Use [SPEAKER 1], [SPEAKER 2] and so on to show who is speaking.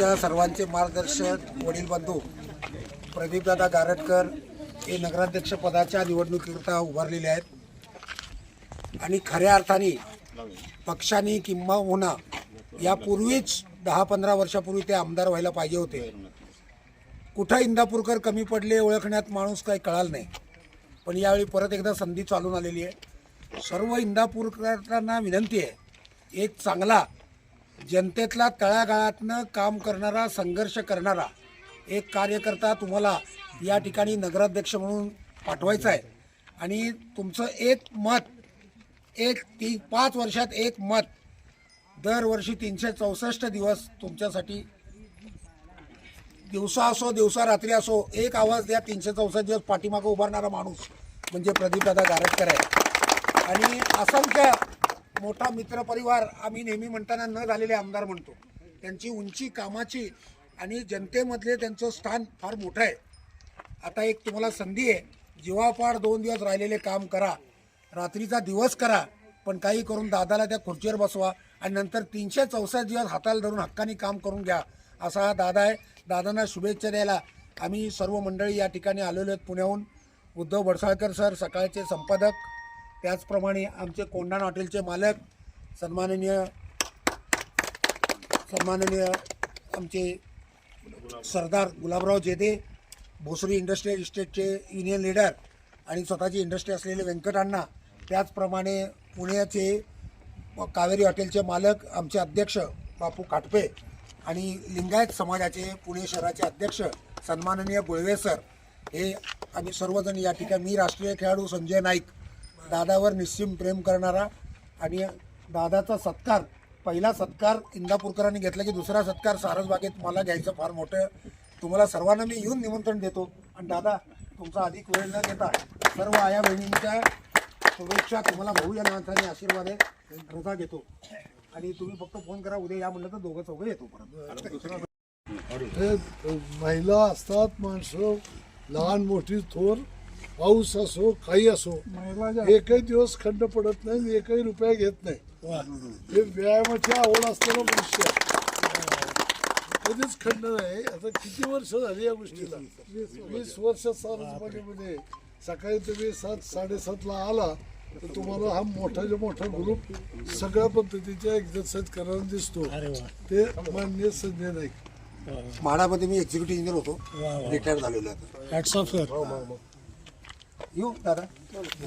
[SPEAKER 1] आमच्या सर्वांचे मार्गदर्शक वडील बंधू प्रदीपदादा गारटकर हे नगराध्यक्ष पदाच्या निवडणुकीकरता उभारलेले आहेत. आणि खऱ्या अर्थाने पक्षाने किंबहुना यापूर्वीच दहा पंधरा वर्षापूर्वी ते आमदार व्हायला पाहिजे होते. कुठं इंदापूरकर कमी पडले ओळखण्यात माणूस काही कळाल नाही. पण यावेळी परत एकदा संधी चालून आलेली आहे. सर्व इंदापूरकरांना विनंती आहे एक चांगला जनतेतला तळागाळातनं काम करणारा संघर्ष करणारा एक कार्यकर्ता तुम्हाला या ठिकाणी नगराध्यक्ष म्हणून पाठवायचा आहे. आणि तुमचं एक मत एक ती पाच वर्षात एक मत दरवर्षी तीनशे चौसष्ट दिवस तुमच्यासाठी दिवसा असो दिवसा रात्री असो एक आवाज द्या तीनशे चौसष्ट दिवस पाठीमागं उभारणारा माणूस म्हणजे प्रदीपदादा गारटकर आहे. आणि असंख्य मोठा मित्रपरिवार आम्ही नेहमी म्हणताना न झालेले आमदार म्हणतो. त्यांची उंची कामाची आणि जनतेमधले त्यांचं स्थान फार मोठं आहे. आता एक तुम्हाला संधी आहे. जीवापाड दोन दिवस राहिलेले काम करा. रात्रीचा दिवस करा. पण काही करून दादाला त्या खुर्चीवर बसवा आणि नंतर तीनशे चौसष्ट दिवस हाताला धरून हक्कानी काम करून घ्या. असा हा दादा आहे. दादांना शुभेच्छा द्यायला आम्ही सर्व मंडळी या ठिकाणी आलेलो आहेत पुण्याहून. उद्धव बडसाळकर सर सकाळचे संपादक. त्याचप्रमाणे आमचे कोंडाण हॉटेलचे मालक सन्माननीय सन्माननीय आमचे सरदार गुलाबराव जेदे भोसरी इंडस्ट्रियल इस्टेटचे युनियन लीडर आणि स्वतःची इंडस्ट्री असलेले व्यंकटांना त्याचप्रमाणे पुण्याचे कावेरी हॉटेलचे मालक आमचे अध्यक्ष बापू काटपे आणि लिंगायत समाजाचे पुणे शहराचे अध्यक्ष सन्माननीय गुळवे सर हे आम्ही सर्वजण या ठिकाणी मी राष्ट्रीय खेळाडू संजय नाईक दादावर निश्चिम प्रेम करणारा आणि दादाचा सत्कार पहिला सत्कार इंदापूरकरांनी घेतला की दुसरा सत्कार सारसबागेत मला घ्यायचं फार मोठं. तुम्हाला सर्वांना मी येऊन निमंत्रण देतो. आणि दादा तुमचा अधिक वेळ न घेता सर्व आया बहिणींच्या शुभेच्छा तुम्हाला भाऊ या नावाने आशीर्वाद आहे रजा घेतो. आणि तुम्ही फक्त फोन करा उद्या या म्हणलं तर दोघं चौघं येतो परत.
[SPEAKER 2] हे महिला असतात माणसं लहान मोठी थोर पाऊस असो काही असो एकही दिवस खंड पडत नाही एकही रुपया घेत नाही. हे व्यायामाची आवड असलेला मनुष्य. कधीच खंड नाही. आता किती वर्ष झाली या गोष्टीला? वीस वर्ष. सारसबागेमध्ये सकाळी तुम्ही सात साडेसातला आला तर तुम्हाला हा मोठाच्या मोठा ग्रुप सगळ्या पद्धतीच्या एक्झरसाईज करायला दिसतो. ते मान्य संजय नाईक
[SPEAKER 1] म्हाडामध्ये मी एक्झिक्युटिव्ह इंजिनियर होतो. रिटायर झालेलो आहे
[SPEAKER 3] हॅट्स ऑफ सर
[SPEAKER 1] येऊ दादा